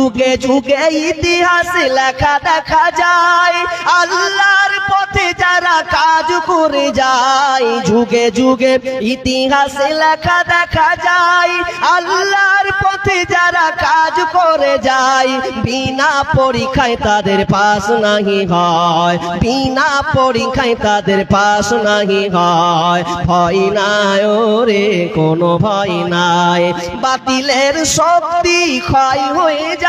যুগে যুগে ইতিহাস লেখা দেখা যায়। আল্লাহর পথে যারা কাজ করে যায় যুগে যুগে ইতিহাস লেখা দেখা যায়। আল্লাহর পথে যারা কাজ করে যায়, বিনা পরীক্ষায় তাদের পাশ নাহি হয়। বিনা পরীক্ষায় তাদের পাস নাহি হয়। ভয় নাই ওরে, কোনো ভয় নাই। বাতিলের শক্তি ক্ষয় হয়ে যায়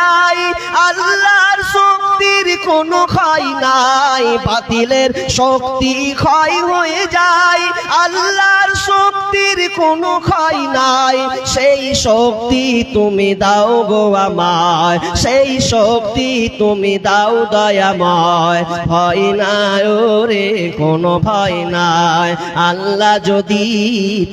আল্লাহর শক্তির কোনো ক্ষয় নাই, বাতিলের শক্তি ক্ষয় হয়ে যায়, আল্লাহর শক্তির কোনো ক্ষয় নাই, সেই শক্তি তুমি দাও গো আমায় সেই শক্তি তুমি দাও দয়াময়, ভয় নাই ওরে, কোনো ভয় নাই, আল্লাহ যদি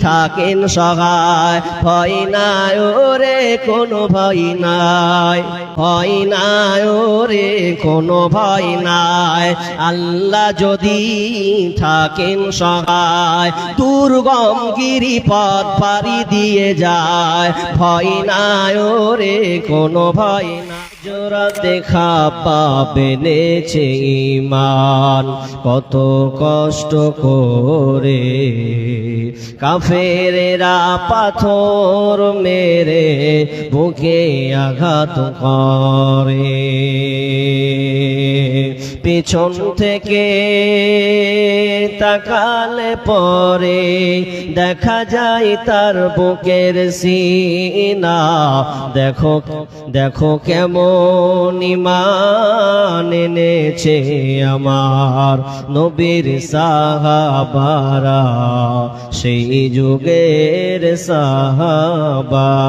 থাকেন সহায়, ভয় নাই ওরে, কোনো ভয় নাই। ভয় না ওরে, কোনো ভয় নাই। আল্লাহ যদি থাকেন সহায় দুর্গম গিরি পথ পারি দিয়ে যায়। ভয় নাই, ওরে, কোনো ভয় না জোড়া দেখা পাবে নেছে ইমান কত কষ্ট করে কাফেরেরা পাথর মেরে বুকে আঘাত করে। পেছন থেকে তাকালে পরে দেখা যায় তার বুকের সিনা। দেখো দেখো কেমন ইমান এনেছে আমার নবীর সাহাবারা। সেই যুগের সাহাবারা।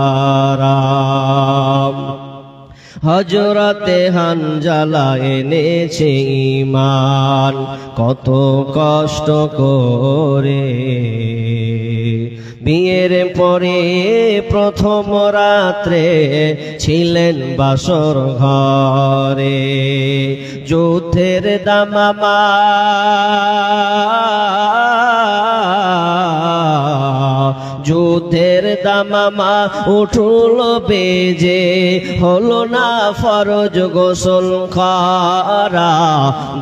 হজরতে হানজালা এনেছে ইমান কত কষ্ট করে। বিয়ের পরে প্রথম রাত্রে ছিলেন বাসর ঘরে। যুদ্ধের দামামা যুদ্ধের দামামা উঠল বেজে, হলো না ফরজ গোসল খারা।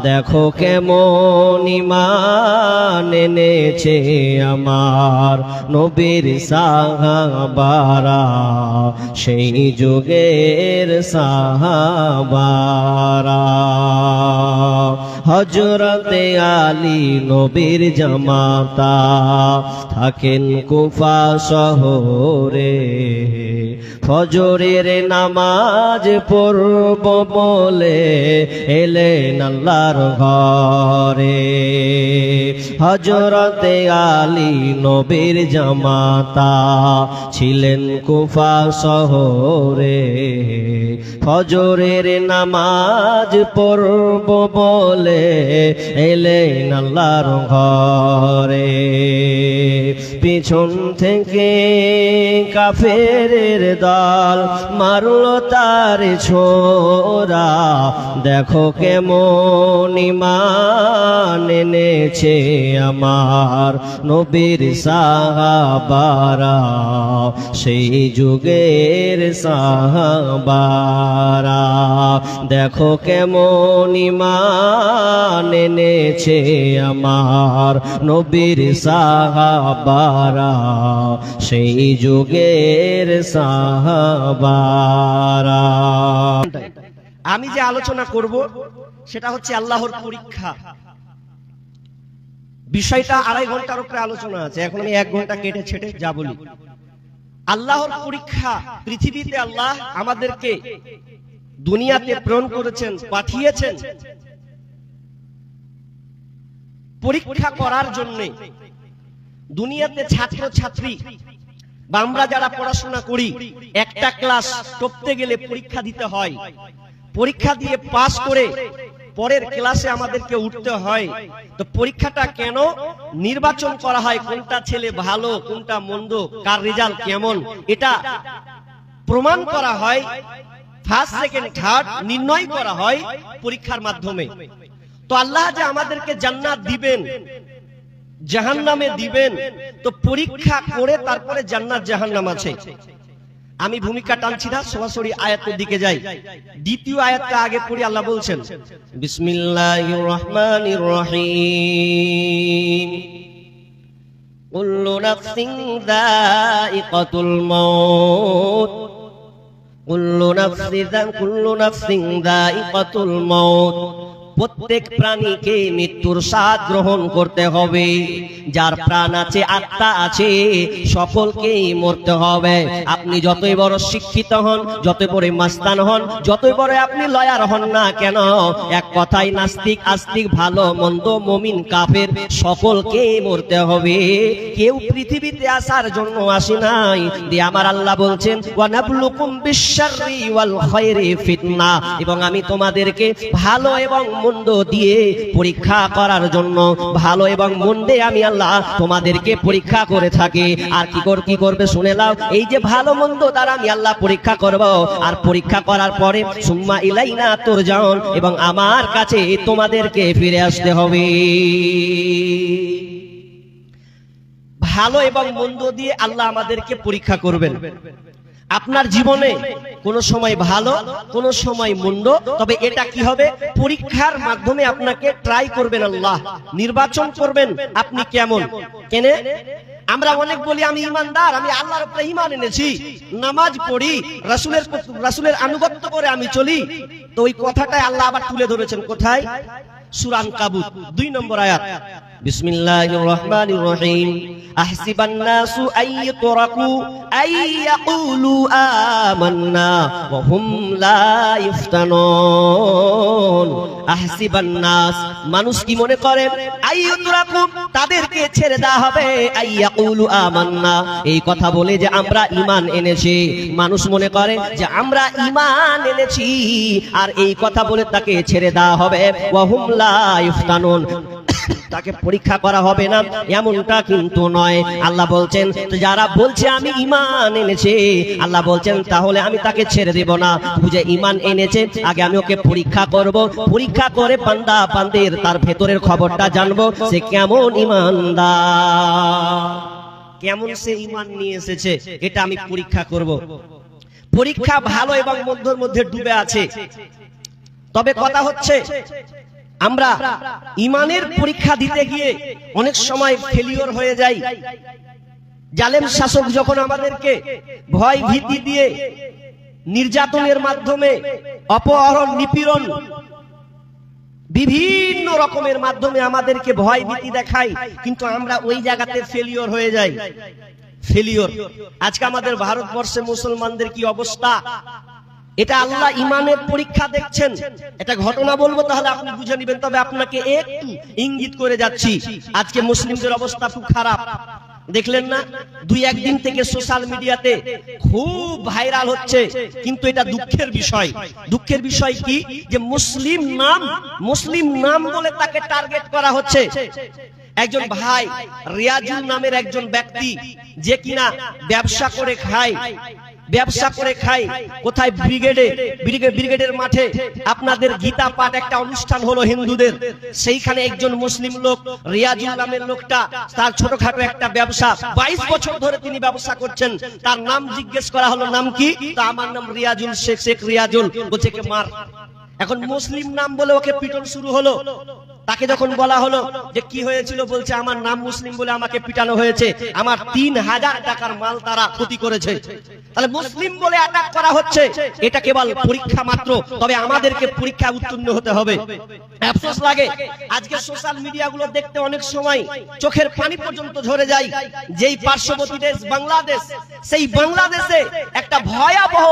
দেখো কেমন ইমান এনেছে আমার নবীর সাহাবারা, সেই যুগের সাহাবারা। হজরতে আলী নবীর জামাতা থাকেন কুফা শহরে। ফজরের নামাজ পড়ব বলে এলেন আল্লাহর ঘরে। হজরতে আলী নবীর জামাতা ছিলেন কুফা শহরে। ফজরের নামাজ পড়ব বলে এলেন আল্লাহর ঘরে। পিছন থেকে কাফের দল মারল তার ছোরা। দেখো কেমন ইমান এনেছে আমার নবীর সাহাবারা। সেই যুগের সাহাবারা। দেখো কেমন ইমান এনেছে আমার নবীর সাহাবারা সেই যুগের সাহাবারা। আমি যে আলোচনা করব, সেটা হচ্ছে আল্লাহর পরীক্ষা। বিষয়টা আড়াই ঘণ্টার উপরে আলোচনা আছে, এখন আমি এক ঘণ্টা কেটে ছেটে যা বলি। আল্লাহর পরীক্ষা, পৃথিবীতে আল্লাহ আমাদেরকে দুনিয়াতে প্রেরণ করেছেন, পাঠিয়েছেন। পরীক্ষা করার জন্য দুনিয়াতে ছাত্র ছাত্রী বা আমরা যারা পড়াশোনা করি, একটা ক্লাস টপতে গেলে পরীক্ষা দিতে হয়। পরীক্ষা দিয়ে পাস করে পরের ক্লাসে আমাদেরকে উঠতে হয়। তো পরীক্ষাটা কেন? নির্বাচন করা হয় কোনটা ছেলে ভালো, কোনটা মন্দ, কার রেজাল্ট কেমন? এটা প্রমাণ করা হয় ফার্স্ট সেকেন্ড থার্ড নির্ণয় করা হয় পরীক্ষার মাধ্যমে। তো আল্লাহ যে আমাদেরকে জান্নাত দিবেন জাহান্নামে দিবেন, তো পরীক্ষা করে তারপরে জান্নাত জাহান্নাম আছে। আমি ভূমিকা টানছি না, সরাসরি আয়াতের দিকে যাই। দ্বিতীয় আয়াতটা আগে পড়ি, আল্লাহ বলছেন, বিসমিল্লাহির রহমানির রহিম। কুল্লু নাফসিন যায়িকাতুল মাউত। কুল্লু নাফসিন কুল্লু নাফসিন যায়িকাতুল মাউত। প্রত্যেক প্রাণীকে মৃত্যুর স্বাদ গ্রহণ করতে হবে। যার প্রাণ আছে, আত্মা আছে, সকলকেই মরতে হবে। আপনি যতই বড় শিক্ষিত হন, যতই বড় মাস্তান হন, যতই বড় আপনি লয়ার হন না কেন, এক কথাই নাস্তিক, আস্তিক, ভালো, মন্দ, মমিন, কাফের সকলকেই মরতে হবে। কেউ পৃথিবীতে আসার জন্য আসি নাই। দিয়ে আমার আল্লাহ বলছেন, ওয়ানাবলুকুম বিশাররি ওয়াল খায়রি ফিতনা। এবং আমি তোমাদেরকে ভালো এবং মন্দ দিয়ে পরীক্ষা করার জন্য। ভালো এবং মন্দে আমি আল্লাহ তোমাদেরকে পরীক্ষা করে থাকি। আর কি কর কি করবে শুনে নাও। এই যে ভালো মন্দ দ্বারা আমি আল্লাহ পরীক্ষা করব। আর পরীক্ষা করার পরে সুম্মা ইলাইনা তোর যান এবং আমার কাছে তোমাদেরকে ফিরে আসতে হবে। ভালো এবং মন্দ দিয়ে আল্লাহ আমাদেরকে পরীক্ষা করবেন। আপনার জীবনে কোন সময় ভালো, কোন সময় মন্দ, তবে এটা কি হবে? পরীক্ষার মাধ্যমে আপনাকে ট্রাই করবেন আল্লাহ। নির্বাচন করবেন আপনি কেমন? কেনে? আমরা অনেক বলি, আমি ইমানদার, আমি আল্লাহর উপরে ইমান এনেছি। নামাজ পড়ি, রাসূলের রাসূলের আনুগত্য করে আমি চলি। তো ওই কথাটাই আল্লাহ আবার তুলে ধরেছেন কোথায়? সূরা কাবুত, দুই নম্বর আয়াত। বিসমিল্লাহির রহমানির রহিম আহসিবান নাসু আই ইতরাকু আই ইয়াকুলু আমান্না ওয়া হুম লা ইফতানুন। আহসিবান নাস মানুষ কি মনে করে? আই ইতরাকু তাদেরকে ছেড়ে দেওয়া হবে। আই ইয়াকুলু আমান্না। এই কথা বলে যে আমরা ঈমান এনেছি। মানুষ মনে করে যে আমরা ঈমান এনেছি। আর এই কথা বলে তাকে ছেড়ে দেওয়া হবে। ওয়া হুম লা ইফতানুন। তাকে পরীক্ষা করা হবে না, এমনটা কিন্তু নয়। আল্লাহ বলছেন যারা বলছে আমি ইমান এনেছে, আল্লাহ বলছেন, তাহলে আমি তাকে ছেড়ে দেব না। বুঝে ইমান এনেছে, আগে আমি ওকে পরীক্ষা করব। পরীক্ষা করে পান্দা পান্দের তার ভেতরের খবরটা জানব, সে কেমন ইমানদার কেমন সে ইমান নিয়ে এসেছে, এটা আমি পরীক্ষা করব। পরীক্ষা ভালো এবং মধ্যর মধ্যে ডুবে আছে। তবে কথা হচ্ছে আমরা ইমানের পরীক্ষা দিতে গিয়ে অনেক সময় ফেলিওর হয়ে যাই। জালেম শাসক যখন আমাদেরকে ভয় ভীতি দিয়ে নির্যাতনের মাধ্যমে অপহরণ, নিপীড়ন, বিভিন্ন রকমের মাধ্যমে আমাদেরকে ভয় ভীতি দেখায়, কিন্তু আমরা ওই জায়গাতে ফেলিওর হয়ে যাই। ফেলিওর আজকে আমাদের ভারতবর্ষে মুসলমানদের কি অবস্থা? এটা আল্লাহ ইমানের পরীক্ষা দেখছেন। এটা ঘটনা বলব, তাহলে আপনি বুঝে নেবেন। তবে আপনাকে একটু ইঙ্গিত করে যাচ্ছি। আজকে মুসলিমদের অবস্থা খুব খারাপ। দেখলেন না? দুই একদিন থেকে সোশ্যাল মিডিয়াতে খুব ভাইরাল হচ্ছে। কিন্তু এটা দুঃখের বিষয়। দুঃখের বিষয় কি? যে মুসলিম নাম মুসলিম নাম বলে তাকে টার্গেট করা হচ্ছে। একজন ভাই, রিয়াজুল নামের একজন ব্যক্তি, যে কিনা ব্যবসা করে খায়। ব্যবসা করে খাই। কোথায় ব্রিগেডে? ব্রিগেডের মাঠে। আপনাদের গীতা পাঠ একটা অনুষ্ঠান হলো হিন্দুদের। সেইখানে একজন মুসলিম লোক, রিয়াজুল নামের লোকটা, তার ছোটখাটো একটা ব্যবসা। বাইশ বছর ধরে তিনি ব্যবসা করছেন। তার নাম জিজ্ঞেস করা হলো, নাম কি? তা আমার নাম রিয়াজুল শেখ। শেখ রিয়াজুল। বলছে মার। এখন মুসলিম নাম বলে ওকে পিটন শুরু হলো। তাকে যখন বলা হলো যে কি হয়েছিল বলছে, আমার নাম মুসলিম বলে আমাকে পিটানো হয়েছে। আমার তিন হাজার টাকার মাল তারা ক্ষতি করেছে। তাহলে মুসলিম বলে অ্যাটাক করা হচ্ছে। এটা কেবল পরীক্ষা মাত্র। তবে আমাদেরকে পরীক্ষা উত্তীর্ণ হতে হবে। আফসোস লাগে। আজকে সোশ্যাল মিডিয়া গুলো দেখতে অনেক সময় চোখের পানি পর্যন্ত ঝরে যায়। যেই পার্শ্ববর্তী দেশ বাংলাদেশ, সেই বাংলাদেশে একটা ভয়াবহ,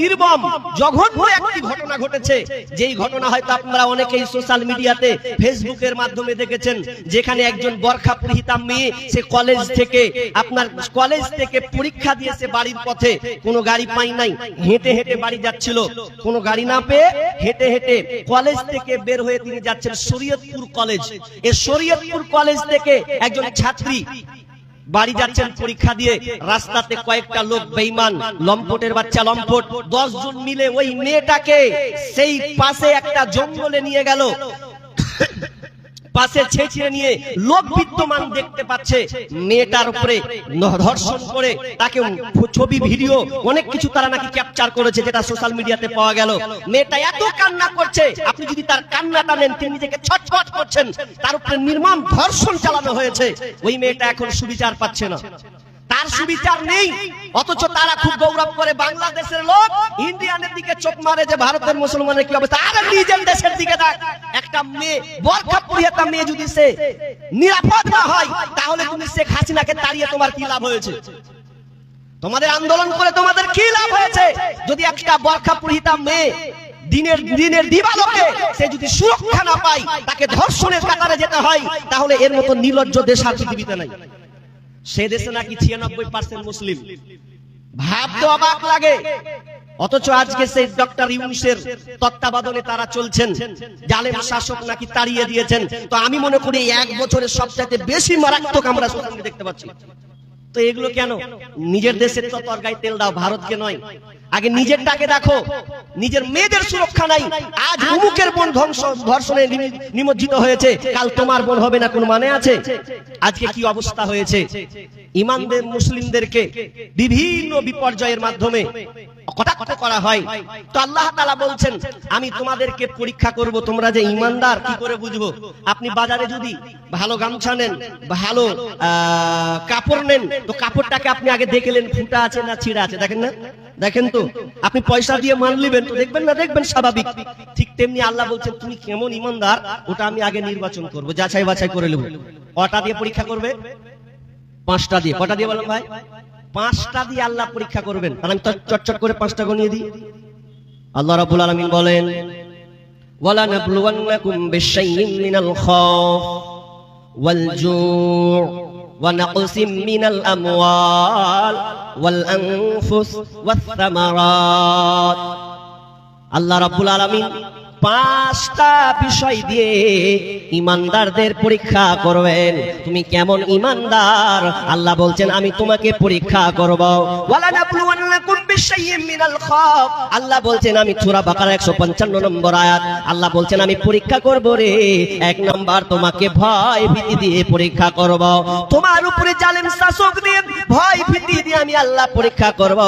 নির্মম, জঘন্য একটি ঘটনা ঘটেছে। যেই ঘটনা হয়তো আপনারা অনেকেই সোশ্যাল মিডিয়াতে ফেসবুকের মাধ্যমে দেখেছেন, যেখানে একজন বরখা পরিহিতা মেয়ে, সে কলেজ থেকে, আপনার কলেজ থেকে পরীক্ষা দিয়েছে বাড়ির পথে কোনো গাড়ি পাই নাই, হেঁটে হেঁটে বাড়ি যাচ্ছিল। কোনো গাড়ি না পেয়ে হেঁটে হেঁটে কলেজ থেকে বের হয়ে তিনি যাচ্ছেন শরীয়তপুর কলেজ এই শরীয়তপুর কলেজ থেকে একজন ছাত্রী বাড়ি যাচ্ছেন পরীক্ষা দিয়ে। রাস্তাতে কয়েকটা লোক বেইমান লম্পটের বাচ্চা লম্পট দশ জন মিলে ওই মেয়েটাকে সেই পাশে একটা জঙ্গলে নিয়ে গেল। পাশে ছেঁচিয়ে নিয়ে লোক বিদ্যমান দেখতে পাচ্ছে। মেয়েটার উপরে ধর্ষণ করে তাকে ছবি, ভিডিও, অনেক কিছু তারা নাকি ক্যাপচার করেছে যেটা সোশ্যাল মিডিয়াতে পাওয়া গেল। মেয়েটা এত কান্না করছে, আপনি যদি তার কান্নাটা নেন তিনি নিজেকে ছটফট করছেন, তার উপরে নির্মম ধর্ষণ চালানো হয়েছে। ওই মেয়েটা এখন সুবিচার পাচ্ছে না। তার সুবিচার নেই। অথচ তারা খুব গৌরব করে বাংলাদেশের লোক ইন্ডিয়ানের দিকে চোখ মারে যে ভারতের মুসলমানের কি অবস্থা। আর নিজের দেশের দিকে দেখ, একটা মেয়ে, বরখা পরিয়ে একটা মেয়ে যদি সে নিরাপদ না হয়, তাহলে তুমি শেখ হাসিনাকে তাড়িয়ে তোমার কি লাভ হয়েছে? তোমাদের আন্দোলন করে তোমাদের কি লাভ হয়েছে? যদি একটা বরখা পরিহিতা মেয়ে দিনের দিনের দিবালোকে সে যদি সুরক্ষা না পায়, তাকে ধর্ষণের কাতারে যেতে হয়, তাহলে এর মতো নির্লজ্জ দেশ আর পৃথিবীতে নাই। সে দেশে নাকি ছিয়ানব্বই পার্সেন্ট মুসলিম। ভাবতে অবাক লাগে। অথচ আজকে সেই ডক্টর ইউনুসের তত্ত্বাবধানে তারা চলছেন। জালেম শাসক নাকি তাড়িয়ে দিয়েছেন। তো আমি মনে করি এক বছরের সবচাইতে বেশি মারাত্মক আমরা দেখতে পাচ্ছি। তো এগুলো কেন? নিজের দেশের তো তরকারি তেল দাও, ভারতকে নয়। আগে নিজের টাকে দেখো। নিজের মেয়েদের সুরক্ষা নাই। আজ উমুকের বোন ধ্বংস, ধর্ষণে নিমজ্জিত হয়েছে। কাল তোমার বোন হবে না কোন মানে আছে? আজকে কি অবস্থা হয়েছে? ইমানদের, মুসলিমদেরকে বিভিন্ন বিপর্যয়ের মাধ্যমে কটাক্ষ করা হয়। তো আল্লাহ তাআলা বলছেন, আমি তোমাদেরকে পরীক্ষা করব, তোমরা যে ইমানদার, কি করে বুঝব? আপনি বাজারে যদি ভালো গামছা নেন, ভালো কাপড় নেন, তো কাপড়টাকে আপনি আগে দেখলেন, ফুটা আছে না ছিঁড়া আছে? দেখেন না? দেখেন তো? আপনি পয়সা দিয়ে মান নিবেন তো দেখবেন না? দেখবেন স্বাভাবিক। ঠিক তেমনি আল্লাহ বলছেন, তুমি কেমন ইমানদার, ওটা আমি আগে নির্বাচন করব যাচাই বাছাই করে নেব। কটা দিয়ে পরীক্ষা করবে? পাঁচটা দিয়ে। কটা দিয়ে বলেন ভাই? পাঁচটা দিয়ে আল্লাহ পরীক্ষা করবেন। তাহলে আমি চটচট করে পাঁচটা গনিয়ে দিই। আল্লাহ রাব্বুল আলামিন বলেন ওয়াল জু' ওয়া নাকসিম মিনাল আমওয়াল ওয়াল আনফুস ওয়াস সামারাত। আল্লাহ রাব্বুল আলামিন পাঁচটা বিষয় দিয়ে ইমানদারদের পরীক্ষা করবেন। তুমি কেমন ইমানদার? আল্লাহ বলছেন, আমি তোমাকে পরীক্ষা করব। আল্লাহ বলছেন, আমি সূরা বাকারা 155 নম্বর আয়াত। আল্লাহ বলছেন, আমি পরীক্ষা করব রে। এক নম্বর, তোমাকে ভয় ভীতি দিয়ে পরীক্ষা করব। তোমার উপরে জালেম শাসক দিয়ে ভয় ভীতি দিয়ে আমি আল্লাহ পরীক্ষা করব।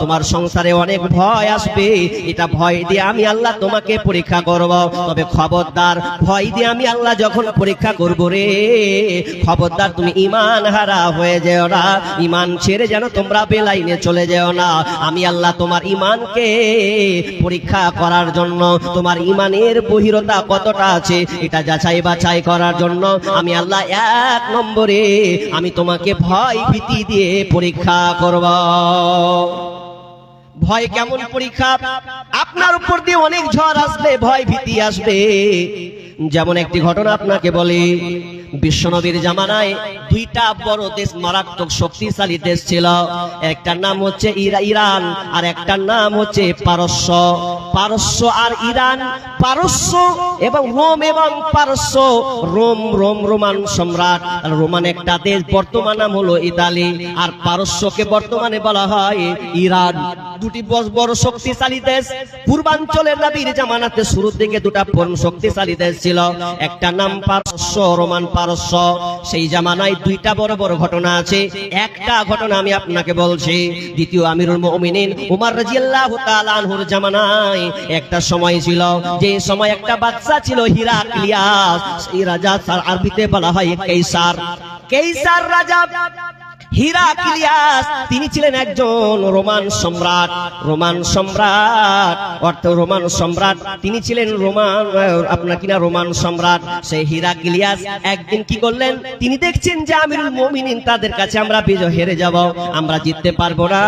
তোমার সংসারে অনেক ভয় আসবে। এটা ভয় দিয়ে আমি আল্লাহ তোমাকে পরীক্ষা করব। তবে খবরদার, ভয় দিয়ে আমি আল্লাহ যখন পরীক্ষা করব রে, খবরদার, তুমি ইমান হারা হয়ে যেও না। ইমান ছেড়ে যেন তোমরা বেলাইনে চলে যেও না। আমি আল্লাহ তোমার ইমানকে পরীক্ষা করার জন্য, তোমার ইমানের বহিরতা কতটা আছে এটা যাচাই বাছাই করার জন্য আমি আল্লাহ এক নম্বরে আমি তোমাকে ভয় ভীতি দিয়ে পরীক্ষা করব। ভয় কেমন পরীক্ষা? আপনার উপর দিয়ে অনেক ঝড় আসবে ভয় ভীতি আসবে। যেমন একটি ঘটনা আপনাকে বলি বিশ্বনবীর জামানায় দুইটা বড় দেশ মারাত্মক শক্তিশালী দেশ ছিল। একটার নাম হচ্ছে ইরান আর একটার নাম হচ্ছে পারস্য। পারস্য আর ইরান পারস্য এবং রোম এবং পারস্য। রোম রোম রোমান সম্রাট। রোমান একটা দেশ, বর্তমান নাম হলো ইতালি। আর পারস্যকে বর্তমানে বলা হয় ইরান। দুটি বড় শক্তিশালী দেশ। পূর্বাঞ্চলের নবীর জামানাতে শুরুর দিকে দুটা শক্তিশালী দেশ ছিল। একটা নাম পারস্য, রোমান পারস্য। সেই জামানায় দুইটা বড় বড় ঘটনা আছে। একটা ঘটনা আমি আপনাকে বলছি। দ্বিতীয় আমিরুল মুমিনিন উমর রাদিয়াল্লাহু তাআলা আনহুর জামানায় একটা সময় ছিল। যে সময় একটা বাচ্চা ছিল হিরাক্লিয়াস। এই রাজা আরবিতে বলা হয় কেইসার। কেইসার রাজা হিরাক্লিয়াস, তিনি ছিলেন একজন রোমান সম্রাট। রোমান সম্রাট, অর্থ রোমান সম্রাট, তিনি ছিলেন রোমান, আপনার কিনা রোমান সম্রাট? সেই হিরাক্লিয়াস একদিন কি করলেন? তিনি দেখছেন যে আমিরুল মুমিনিন তাদের কাছে আমরা বিজয় হেরে যাব, আমরা জিততে পারব না।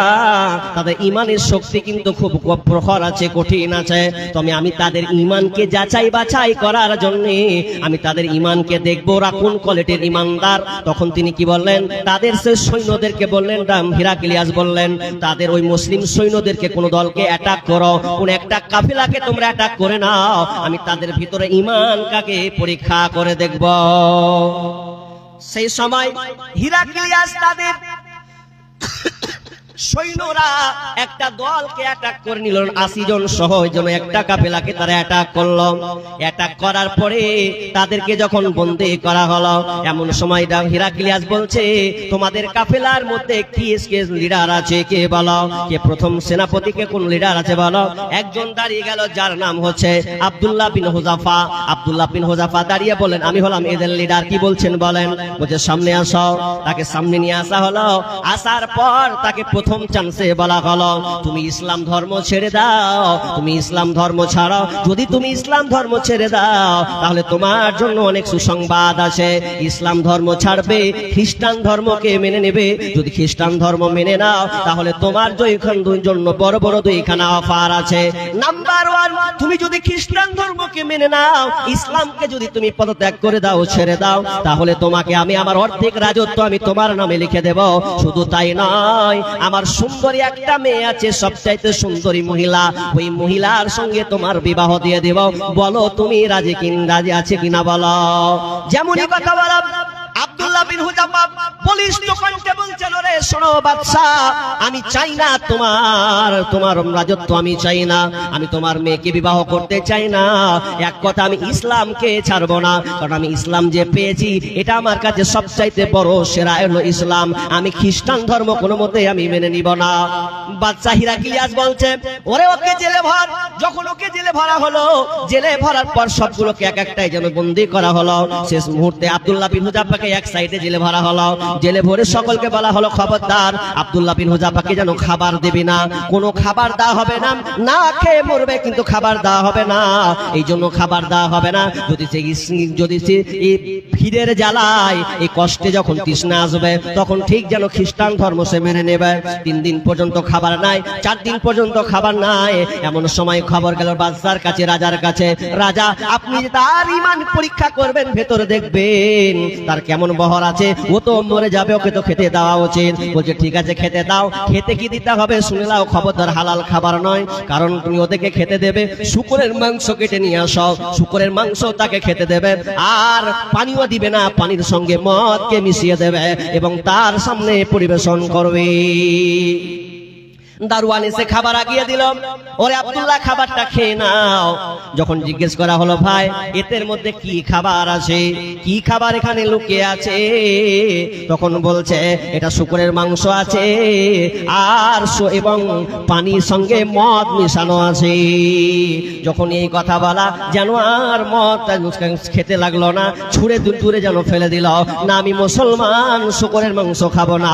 তাদের ইমানের শক্তি কিন্তু খুব প্রখর আছে, কঠিন আছে। তবে আমি তাদের ইমানকে যাচাই বাছাই করার জন্য আমি তাদের ইমানকে দেখব। ওরা কোন কোয়ালিটির ইমানদার। তখন তিনি কি বললেন? তাদের সে সৈন্যদেরকে বললেন হিরাকিলিয়াস বললেন, তাদের ওই মুসলিম সৈন্যদেরকে কোন দলকে অ্যাটাক করো। কোন একটা কাফিলাকে তোমরা অ্যাটাক করে নাও। আমি তাদের ভিতরে ইমান কাকে পরীক্ষা করে দেখব। সেই সময় হিরাকিলিয়াস তাদের সৈন্যরা একটা দলকে অ্যাটাক করে নিল। আশি জন সহ জন্য একটা কাফেলাকে তারা অ্যাটাক করল। অ্যাটাক করার পরে তাদেরকে যখন বন্দি করা হলো, এমন সময় হিরাক্লিয়াস বলছে, তোমাদের কাফেলার মধ্যে কি কে লিডার আছে? কে বলো? কে প্রথম সেনাপতিকে কোন লিডার আছে বলো? একজন দাঁড়িয়ে গেল, যার নাম হচ্ছে Abdullah bin Huzafa. Abdullah bin Huzafa দাঁড়িয়ে বলেন আমি হলাম এদের লিডার, কি বলছেন বলেন? বলছে, সামনে আসো। তাকে সামনে নিয়ে আসা হলো। আসার পর তাকে প্রথম চান্সে বলা হলো, তুমি ইসলাম ধর্ম ছেড়ে দাও, তুমি ইসলাম ধর্ম ছাড়াও যদি তুমি ইসলাম ধর্ম ছেড়ে দাও, তাহলে তোমার জন্য অনেক সুসংবাদ আছে। ইসলাম ধর্ম ছাড়বে, খ্রিস্টান ধর্মকে মেনে নেবে। যদি খ্রিস্টান ধর্ম মেনে নাও, তাহলে তোমার দুইখান জন্য বড় বড় দুইখানা অফার আছে। নাম্বার ওয়ান তুমি যদি খ্রিস্টান ধর্মকে মেনে নাও, ইসলামকে যদি তুমি পদত্যাগ করে দাও, ছেড়ে দাও, তাহলে তোমাকে আমি আমার অর্ধেক রাজত্ব আমি তোমার নামে লিখে দেব। শুধু তাই নয় আমার সুন্দরী একটা মেয়ে আছে, সবচাইতে সুন্দরী মহিলা। ওই মহিলার সঙ্গে তোমার বিবাহ দিয়ে দেব। বলো, তুমি রাজি কিন রাজি আছে কিনা বলো? যেমনই কথা বলো আমি চাই না তোমার তোমার রাজত্ব আমি চাই না, আমি তোমার মেয়েকে বিবাহ করতে চাই না। এক কথা, আমি ইসলামকে ছাড়বো না, কারণ আমি ইসলাম যে পেয়েছি, এটা আমার কাছে সবচাইতে বড় সেরা হলো ইসলাম। আমি খ্রিস্টান ধর্ম কোনো মতে আমি মেনে নিব না। বাদশা হিরাকিলিয়াস বলছে, ওরে ওকে জেলে ভর, যখন ওকে ভরা হলো, জেলে ভরার পর সবগুলোকে এক একটাই যেন বন্দি করা হলো। শেষ মুহূর্তে আব্দুল্লাহ বিন হুজাফাকে এক সাইডে জেলে ভরা হলো। জেলে ভরে সকলকে বলা হলো, খবরদার, আব্দুল্লাহ বিন হুজাফাকে যেন খাবার দেবে না। কোনো খাবার দেওয়া হবে না না খেয়ে মরবে, কিন্তু খাবার দেওয়া হবে না। এই জন্য খাবার দেওয়া হবে না। যদি সে যদি সে ভিড়ের জ্বালায়, এই কষ্টে যখন তৃষ্ণা আসবে, তখন ঠিক যেন খ্রিস্টান ধর্ম সে মেনে নেবে। তিন দিন পর্যন্ত খাবার নাই, চার দিন পর্যন্ত খাবার নাই। এমন সময় খবর গেল বাদশার কাছে, রাজার কাছে, রাজা, আপনি তার ইমান পরীক্ষা করবেন, ভেতরে দেখবেন। তার কেমন বহর আছে, ও তো মরে যাবে, ওকে তো খেতে দেওয়া উচিত। বলছে, ঠিক আছে, খেতে দাও, খেতে কি দিতে হবে? শুনে নাও, খবরদার হালাল খাবার নয়, কারণ তুমি ওদেরকে খেতে দেবে। শুকুরের মাংস কেটে নিয়ে আসো, শুকুরের মাংস তাকে খেতে দেবে। আর পানিও দিবে না পানির সঙ্গে মদকে মিশিয়ে দেবে এবং তার সামনে পরিবেশন করবে। দারোয়ান এসে খাবার আগিয়ে দিল। ওরে আব্দুল্লাহ, খাবারটা খেয়ে নাও। যখন জিজ্ঞেস করা হলো, ভাই, এতের মধ্যে কি খাবার আছে? কি খাবার এখানে লুকিয়ে আছে? তখন বলছে, এটা শুকুরের মাংস আছে, আর এবং পানির সঙ্গে মদ মিশানো আছে। যখন এই কথা বলা, যেন আর মদ খেতে লাগল না, ছুঁড়ে দূর দূরে যেন ফেলে দিল। না, আমি মুসলমান, শুকরের মাংস খাব না।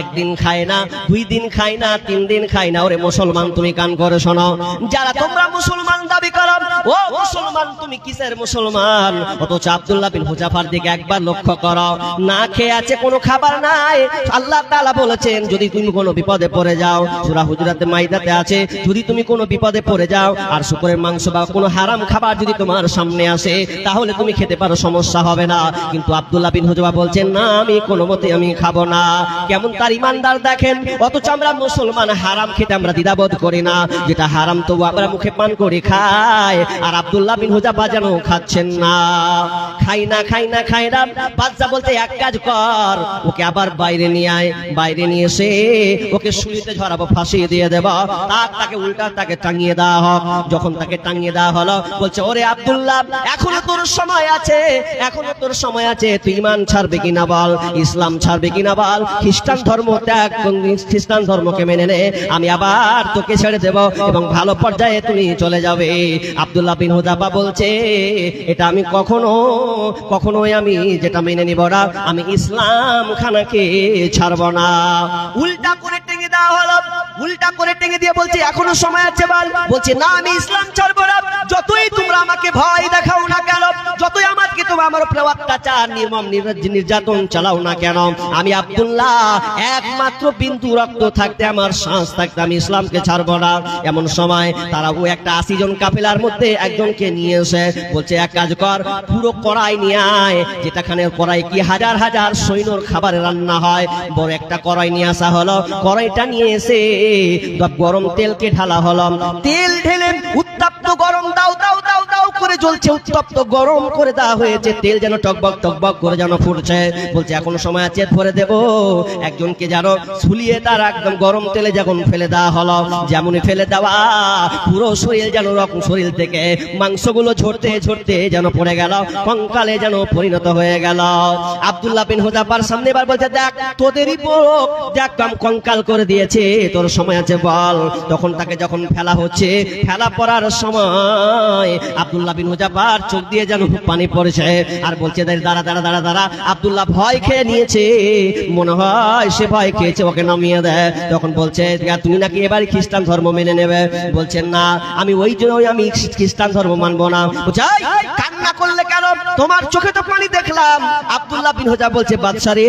একদিন খায় না, দুই দিন খাই না, তিন দিন খাই না ওরে মুসলমান, তুমি কান করে শোনো। যারা তোমরা মুসলমান দাবি করো, ও মুসলমান, তুমি কিসের মুসলমান? অথচ আব্দুল্লাহ বিন হুজাফার দিকে একবার লক্ষ্য করো। না খেয়ে আছে, কোনো খাবার নাই। আল্লাহ তাআলা বলেছেন, যদি তুমি কোনো বিপদে পড়ে যাও, সূরা হুজুরাতে মাইদাতে আছে, যদি তুমি কোনো বিপদে পড়ে যাও, আর শুকরের মাংস বা কোনো হারাম খাবার যদি তোমার সামনে আসে, তাহলে তুমি খেতে পারো, সমস্যা হবে না। কিন্তু আব্দুল্লাহ বিন হুজবা বলছেন, না, আমি কোনো মতে আমি খাব না। কেমন তার ইমানদার দেখেন, অথচ আমরা মুসলমান হারাম খেতে আমরা দ্বিধাবোধ করি না। যেটা হারাম তো আমরা মুখে পান করে খাই। আর আব্দুল্লাহ বিন হুজাফা যেন খাচ্ছেন না। খাই না খাই না খাই না। বাদশা বলতে এক কাজ কর। ওকে আবার বাইরে নিয়ে আয়। বাইরে নিয়ে এসে ওকে শুলিতে ঝরাবো, ফাঁসিয়ে দিয়ে দেব। তার তাকে উল্টা তাকে টাঙিয়ে দেওয়া হোক। যখন তাকে টাঙিয়ে দেওয়া হলো, বলছে, ওরে আব্দুল্লাহ, এখনও তোর সময় আছে। এখনও তোর সময় আছে। তুই ইমান ছাড়বে কিনা বল? ইসলাম ছাড়বে কিনা বল? খ্রিস্টান ধর্ম ত্যাগ খ্রিস্টান ধর্মকে মেনে নে। আমি আবার তোকে ছেড়ে দেব এবং ভালো পর্যায়ে তুমি চলে যাবে। আব্দুল্লাহ বিন হুদাবা বলছে, এটা আমি কখনো, কখনোই আমি যেটা মেনে নিব না, আমি ইসলাম খানাকে ছাড়ব না। উল্টা করে টেঙে দেওয়া হলো। উল্টা করে টেঙে দিয়ে বলছে, এখনও সময় আছে বল। বলছে, না, আমি ইসলাম ছাড়বো না। যতই তোমরা আমাকে ভয় দেখাও না কেন, যতই আমাকে তোমরা আমার উপরে অত্যাচার, নির্মম নির্যাতন চালাও না কেন, আমি আব্দুল্লাহ একমাত্র বিন্দু রক্ত থাকতে আমার শ্বাস থাকতে আমি ইসলামকে ছাড়বো না। এমন সময় তারা ও একটা আশি জন কাফেলার মধ্যে একজনকে নিয়ে এসে বলছে, এক কাজ কর, পুরো কড়াই নিয়ে আয়, যেটাখানে কড়াই কি হাজার হাজার সৈন্যর খাবার রান্না হয়, বড় একটা কড়াই নিয়ে আসা হলো। কড়াইটা নিয়ে এসে গরম তেলকে ঢালা হলো। তেল ঢেলে উত্তাপ্ত গরম দাও দাও দাও দাও করে জ্বলছে। উত্তপ্ত গরম করে দেওয়া হয়েছে। তেল যেন টকবক টকবক করে যেন ফুটছে। বলছে, এখন সময় আছে, ভরে দেব। একজনকে যেন ঝুলিয়ে তার একদম গরম তেলে যখন ফেলে দেওয়া হলো। যেমন ফেলে দেওয়া, পুরো শরীর যেন রকম শরীর থেকে মাংসগুলো ঝরতে ঝরতে যেন পড়ে গেল, কঙ্কালে যেন পরিণত হয়ে গেল। আব্দুল্লাহ বিন হুজাফার সামনে এবার বলছে, দেখ, তোদেরই পোক দেখ কাম কঙ্কাল করে দিয়েছে, তোর সময় আছে বল। তখন তাকে যখন ফেলা হচ্ছে, ফেলা পড়ার সময় আব্দুল্লাহ বিন হুজাফার চোখ দিয়ে যেন পানি পড়েছে আর বলছে দাঁড়া দাঁড়া দাঁড়া দাঁড়া, আব্দুল্লাহ ভয় খেয়ে নিয়েছে। মনে হয় সে ভয় খেয়েছে, ওকে নামিয়ে দেয়। তখন বলছে "ইয়া, তুমি নাকি এবারে খ্রিস্টান ধর্ম মেনে নেবে? বলছেন না আমি ওই জন্য আমি খ্রিস্টান ধর্ম মানবো না। বলছে "এই, কান্না করলে কেন? তোমার চোখে তো পানি দেখলাম। আব্দুল্লাহ বিন হোজা বলছে, বাদশা রে,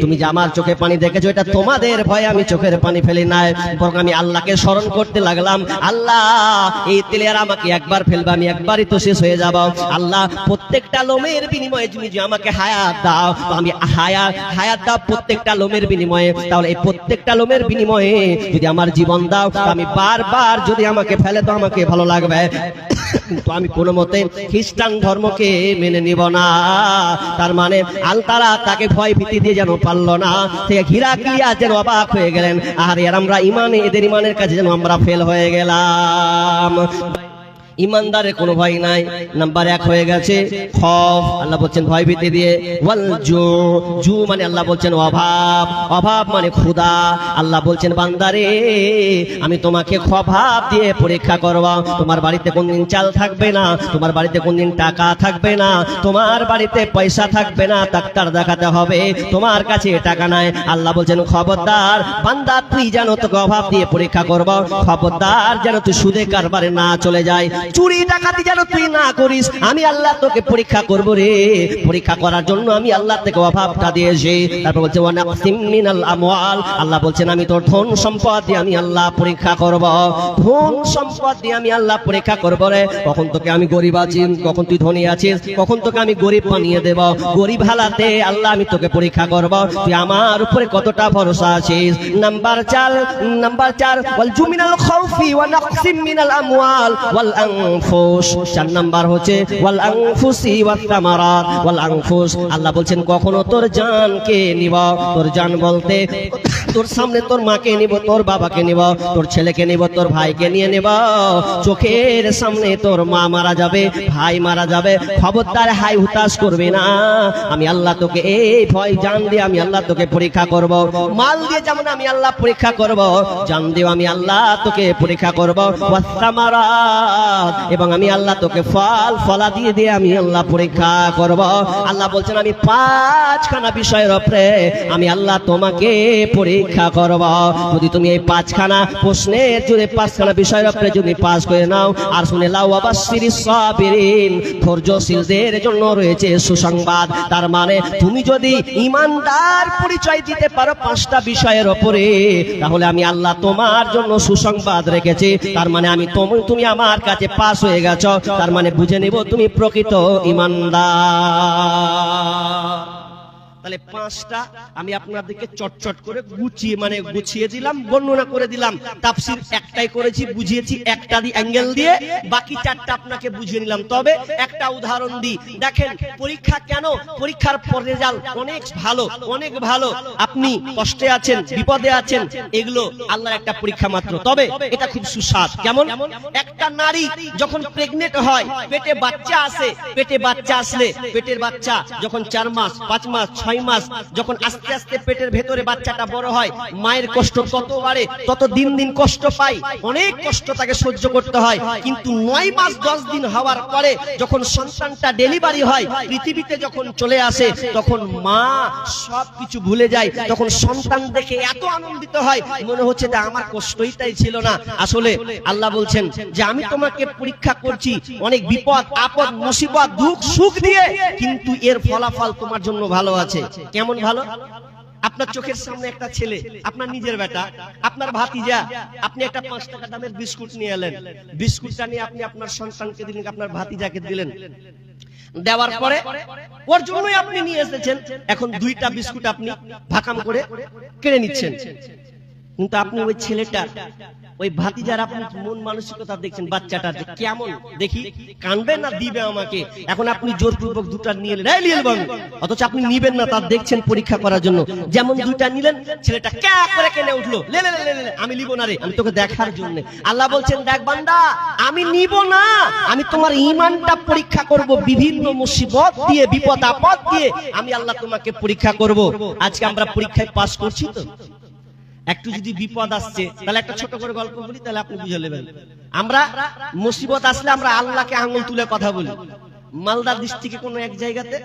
তুমি যে আমার চোখে পানি দেখেছ, এটা তোমাদের ভয়ে আমি চোখের পানি ফেলি নাই, বরং আমি আল্লাহকে স্মরণ করতে লাগলাম। আল্লাহ, এই তেলে আর আমাকে একবার ফেলবে, আমি একবারই তো শেষ হয়ে যাব। আল্লাহ, প্রত্যেকটা লোমের বিনিময়ে তুমি যে আমাকে হায়াত দাও আমি হায়াত হায়াত দাও প্রত্যেকটা লোমের বিনিময়ে। তাহলে এই প্রত্যেকটা লোমের বিনিময়ে যদি আমার জীবন দাও আমি বারবার যদি আমাকে ফেলে, তো আমাকে ভালো লাগবে। কিন্তু আমি কোনো মতে খ্রিস্টান ধর্মকে মেনে নিব না। তার মানে আলতারা তাকে ভয় ভীতি দিয়ে যেন পারল না। সে ঘিরা কিয়া যেন অবাক হয়ে গেলেন। আর আমরা ইমানে, এদের ইমানের কাছে যেন আমরা ফেল হয়ে গেলাম। ইমানদারের কোনো ভয় নাই। নাম্বার এক হয়ে গেছে খফ। আল্লাহ বলছেন, ভয় ভীতি দিয়ে। ওয়াল জু জু মানে আল্লাহ বলছেন অভাব। অভাব মানে ক্ষুদা আল্লাহ বলছেন, বান্দারে, আমি তোমাকে খভাব দিয়ে পরীক্ষা করব। তোমার বাড়িতে কোনদিন চাল থাকবে না, তোমার বাড়িতে কোনদিন টাকা থাকবে না, তোমার বাড়িতে পয়সা থাকবে না, ডাক্তার দেখাতে হবে, তোমার কাছে টাকা নাই। আল্লাহ বলছেন, খবরদার, বান্দা, তুই যেন তোকে অভাব দিয়ে পরীক্ষা করব। খবরদার, যেন তুই সুদে কারবারে না চলে যায় চুরি ডাকাতি যেন তুই না করিস, আমি আল্লাহ তোকে পরীক্ষা করব রে। পরীক্ষা করার জন্য আমি আল্লাহ থেকে অভাবটা দিয়েছি। তারপর বলছে আল্লাহ বলছেন, আমি তোর ধন সম্পদ দিয়ে আমি আল্লাহ পরীক্ষা করব। ধন সম্পদ দিয়ে আমি আল্লাহ পরীক্ষা করব রে। কখন তোকে আমি গরিব আছি, কখন তুই ধনী আছিস, কখন তোকে আমি গরিব বানিয়ে দেব। গরিব হালাতে আল্লাহ আমি তোকে পরীক্ষা করব। তুই আমার উপরে কতটা ভরসা আছিস? নাম্বার চার নাম্বার চার, ওয়াল জুমিনাল খাউফি ওয়া নাকসিম মিনাল আমওয়াল। ওয়াল আনফুস চার নাম্বার হচ্ছে ওয়াল আনফুস আল্লাহ বলছেন, কখনো তোর জানকে নিব? তোর জান বলতে, তোর সামনে তোর মাকে নিব, তোর বাবাকে নিব, তোর ছেলেকে নিব, তোর ভাইকে নিয়ে নেব। চোখের সামনে তোর মা মারা যাবে, ভাই মারা যাবে, খবরদার হাই হুতাশ করবে না। আমি আল্লাহ তোকে এই ভয় জান দিয়ে আমি আল্লাহ তোকে পরীক্ষা করব। মাল দিয়ে যেমন আমি আল্লাহ পরীক্ষা করব, জান দিয়ে আমি আল্লাহ তোকে পরীক্ষা করব। ওয়াসামারাত এবং আমি আল্লাহ তোকে ফল, ফলা দিয়ে দিয়ে আমি আল্লাহ পরীক্ষা করব। আল্লাহ বলছেন, আমি পাঁচখানা বিষয়ের উপরে আমি আল্লাহ তোমাকে পরীক্ষা করব। যদি তুমি এই পাঁচখানা প্রশ্নের যদি পাঁচখানা বিষয়ের উপরে যদি পাস করে নাও, আর শুনে লাও আবাসির সাবিরিন, ধৈর্যশীলদের জন্য রয়েছে সুসংবাদ। তার মানে তুমি যদি ইমানদার পরিচয় দিতে পারো পাঁচটা বিষয়ের ওপরে, তাহলে আমি আল্লাহ তোমার জন্য সুসংবাদ রেখেছি। তার মানে আমি তুমি আমার কাছে পাস হয়ে গেছ তার মানে বুঝে নিব তুমি প্রকৃত ইমানদার। তাহলে পাঁচটা আমি আপনাদেরকে চটচট করে গুছিয়ে মানে গুছিয়ে দিলাম, বর্ণনা করে দিলাম। তাফসির একটাই করেছি, বুঝিয়েছি একটা দি অ্যাঙ্গেল দিয়ে, বাকি চারটা আপনাকে বুঝিয়ে নিলাম। তবে একটা উদাহরণ দিই। দেখেন, পরীক্ষা কেন? পরীক্ষার পর রেজাল্ট অনেক ভালো অনেক ভালো। আপনি কষ্টে আছেন, বিপদে আছেন, এগুলো আল্লাহর একটা পরীক্ষা মাত্র। তবে এটা খুব সুস্বাদ। কেমন? একটা নারী যখন প্রেগনেন্ট হয়, পেটে বাচ্চা আসে, পেটে বাচ্চা আসলে, পেটের বাচ্চা যখন চার মাস, পাঁচ মাস, ছয় মাস যখন আস্তে আস্তে পেটের ভেতরে বাচ্চাটা বড় হয়, মায়ের কষ্ট তত বাড়ে, তত দিন দিন কষ্ট পাই, অনেক কষ্ট তাকে সহ্য করতে হয়। কিন্তু নয় মাস, দশ দিন হওয়ার পরে যখন সন্তানটা ডেলিভারি হয়, পৃথিবীতে যখন চলে আসে, তখন মা সব কিছু ভুলে যায়। তখন সন্তান দেখে এত আনন্দিত হয়, মনে হচ্ছে যে আমার কষ্টই তাই ছিল না। আসলে আল্লাহ বলছেন যে, আমি তোমাকে পরীক্ষা করছি, অনেক বিপদ, আপদ, মুসিবত, দুঃখ, সুখ দিয়ে, কিন্তু এর ফলাফল তোমার জন্য ভালো আছে। কেমন ভালো? আপনার চোখের সামনে একটা ছেলে, আপনার নিজের বেটা, আপনার ভাতিজা, আপনি একটা পাঁচ টাকা দামের বিস্কুট নিয়ে এলেন। বিস্কুটটা নিয়ে আপনি আপনার সন্তানকে দিলেন, আপনার ভাতিজাকে দিলেন। দেওয়ার পরে ওর জন্যই আপনি নিয়ে এসেছেন। এখন দুইটা বিস্কুট আপনি ভাকাম করে কেড়ে নিচ্ছেন। কিন্তু আপনি ওই ছেলেটা ওই ভাতিজার আপনি মন মানসিকতা দেখছেন বাচ্চাটা কেমন? দেখি কানবে না, দিবে আমাকে। এখন আপনি জোরপূর্বক দুটা নিয়ে নিয়ে অথচ আপনি নিবেন না, তার দেখছেন পরীক্ষা করার জন্য। যেমন দুইটা নিলেন, ছেলেটা ক্যা করে কেনে উঠল। আমি নিব না রে, আমি তোকে দেখার জন্য। আল্লাহ বলছেন, দেখ বান্দা, আমি নিব না। আমি তোমার ইমানটা পরীক্ষা করব বিভিন্ন মুসিবত দিয়ে, বিপদ আপদ দিয়ে। আমি আল্লাহ তোমাকে পরীক্ষা করব। আজকে আমরা পরীক্ষায় পাশ করছি তো? একটু যদি বিপদ আসছে তাহলে একটা ছোট করে গল্প বলি তাহলে আপনি বুঝে নেবেন। আমরা মুসিবত আসলে আমরা আল্লাহকে আঙুল তুলে কথা বলি। মালদা ডিস্ট্রিক্টে কোনো এক জায়গাতে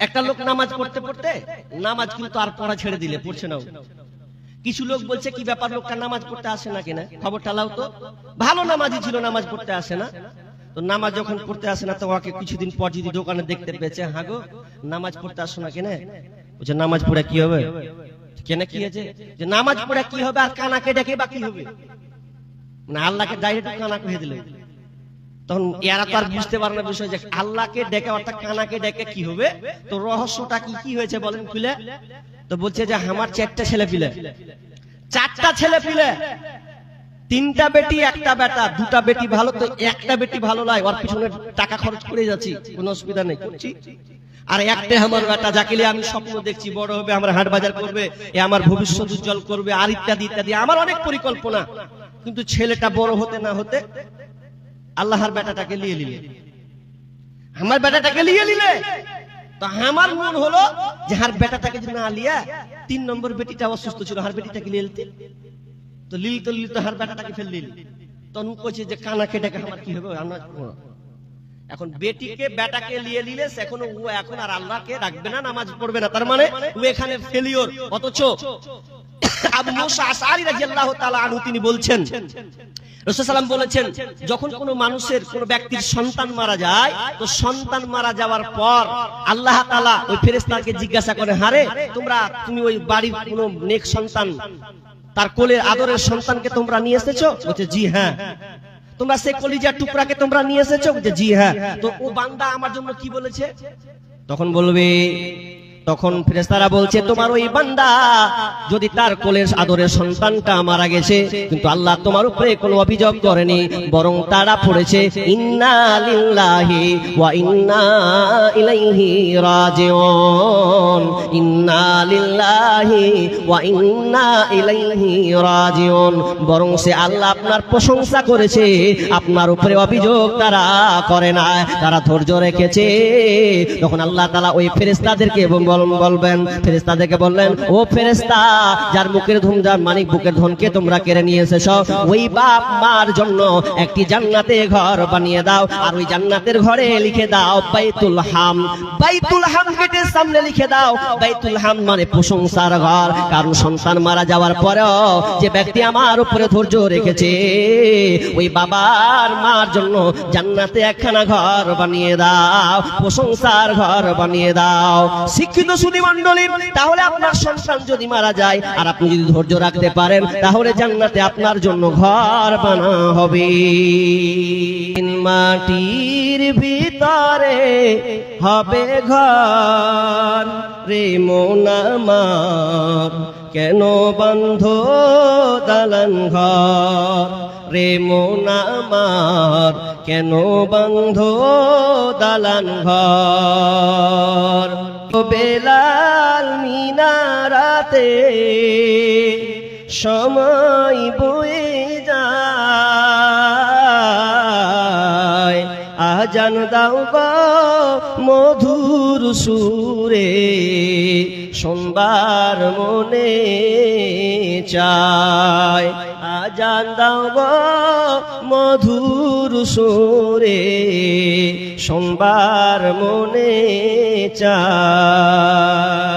একটা লোক নামাজ পড়তে পড়তে নামাজ কিন্তু আর পড়া ছেড়ে দিলে পড়ছে না কিছু লোক বলছে কি ব্যাপার লোকটা নামাজ পড়তে আসে না কিনা? খবরটা লাও তো। ভালো নামাজি ছিল নামাজ পড়তে আসে না। তো নামাজ যখন পড়তে আসে না তো ওকে কিছুদিন পর যদি দোকানে দেখতে পেয়েছে হ্যাঁ গো নামাজ পড়তে আসো না কেন? বলছে নামাজ পড়ে কি হবে? কেন কি আছে যে নামাজ পড়ে কি হবে আর কানাকে ডেকে হবে? মানে আল্লাহকে ডাইরেক্ট কানা কহে তখন এরা তো আর বুঝতে পারে না বিষয় যে আল্লাহকে ডেকে অর্থাৎ কানাকে ডেকে কি হবে? তো রহস্যটা কি কি হয়েছে বলেন খুলে। তো বলছে যে আমার চারটা ছেলে পিলে। চারটা ছেলে পিলে। তিনটা বেটি, একটা বেটা, দুটা বেটি ভালো, তো একটা বেটি ভালো নয় ওর পিছনে টাকা খরচ করে যাচ্ছি, কোনো অসুবিধা নেই, করছি। আর একটা আমার বেটা যাকে আমি স্বপ্ন দেখছি, বড় হবে, আমার হাট বাজার করবে, এ আমার ভবিষ্যৎ উজ্জ্বল করবে, আর ইত্যাদি ইত্যাদি। আমার অনেক পরিকল্পনা, কিন্তু ছেলেটা বড় হতে না হতে আল্লাহর বেটাটাকে নিয়ে নিলে। আমার বেটাটাকে নিয়ে নিলে। তো আমার মন হলো যে হার বেটাটাকে যদি না লিয়া তিন নম্বর বেটিটা অসুস্থ ছিল, হার বেটিটাকে নিয়ে নিতে। তো লিল তো লিল তো হার বেটাটাকে ফেল লিল তখন কইছে যে কানা কেটাকে আমার কি হবে? আমরা এখন বেটিকে বেটাকে নিয়ে নিলে এখন ও এখন আর আল্লাহকে রাখবে না নামাজ পড়বে না। তার মানে ও এখানে ফেলিওর অথচ আবু মুসা আশআরি রাদিয়াল্লাহু তাআলা আনহু তিনি বলছেন রসুলাম বলেছেন যখন কোনো মানুষের কোন ব্যক্তির সন্তান মারা যায় তো সন্তান মারা যাওয়ার পর আল্লাহ তালা ওই ফেরেস্তাকে জিজ্ঞাসা করে হারে তোমরা তুমি ওই বাড়ির কোন নেক সন্তান তার কোলের আদরের সন্তানকে তোমরা নিয়ে এসেছ? বলছে জি হ্যাঁ। তোমরা সে কলিজার টুকরাকে তোমরা নিয়ে এসেছ? বলছে, জি হ্যাঁ। তো ও বান্দা আমার জন্য কি বলেছে? তখন বলবে তখন ফেরেস্তারা বলছে, তোমার ওই বান্দা যদি তার কোলের আদরের সন্তানটা মারা গেছে, কিন্তু আল্লাহ তোমার উপরে কোনো অভিযোগ করেনি, বরং তারা পড়েছে বরং সে আল্লাহ আপনার প্রশংসা করেছে, আপনার উপরে অভিযোগ তারা করে না, তারা ধৈর্য রেখেছে। তখন আল্লাহ তালা ওই ফেরেস্তাদেরকে বল- বলবেন। ফেরেস্তাদেরকে বললেন, ও ফেরেস্তা যার মুখের ধুম, যার মানিক বুকের ধনকে তোমরা কেড়ে নিয়ে এসেছ, ওই বাপ মার জন্য একটি জান্নাতে ঘর বানিয়ে দাও, আর ওই জান্নাতের ঘরে লিখে দাও বাইতুল হাম। বাইতুল হাম গেটের সামনে লিখে দাও, বাইতুল হাম মানে প্রশংসার ঘর। কারণ সন্তান মারা যাওয়ার পরেও যে ব্যক্তি আমার উপরে ধৈর্য রেখেছে, ওই বাবার মার জন্য জান্নাতে একখানা ঘর বানিয়ে দাও, প্রশংসার ঘর বানিয়ে দাও। শিক্ষিত সুদী মন্ডলী তাহলে আপনার সন্তান যদি মারা যায়, আর আপনি যদি ধৈর্য রাখতে পারেন, তাহলে জান্নাতে আপনার জন্য ঘর বানা হবে। মাটির ভিতরে হবে ঘর। রে মোনামার কেন বন্ধ দালান ঘর? রে মোনামার কেন বন্ধ দালান ঘর? বেলাল মিনারাতে সময় বয়ে যায়। আজান দাও মধুর সুরে সোমবার মনে চায়। আজান মধুর সোরে সোমবার মনে চায়।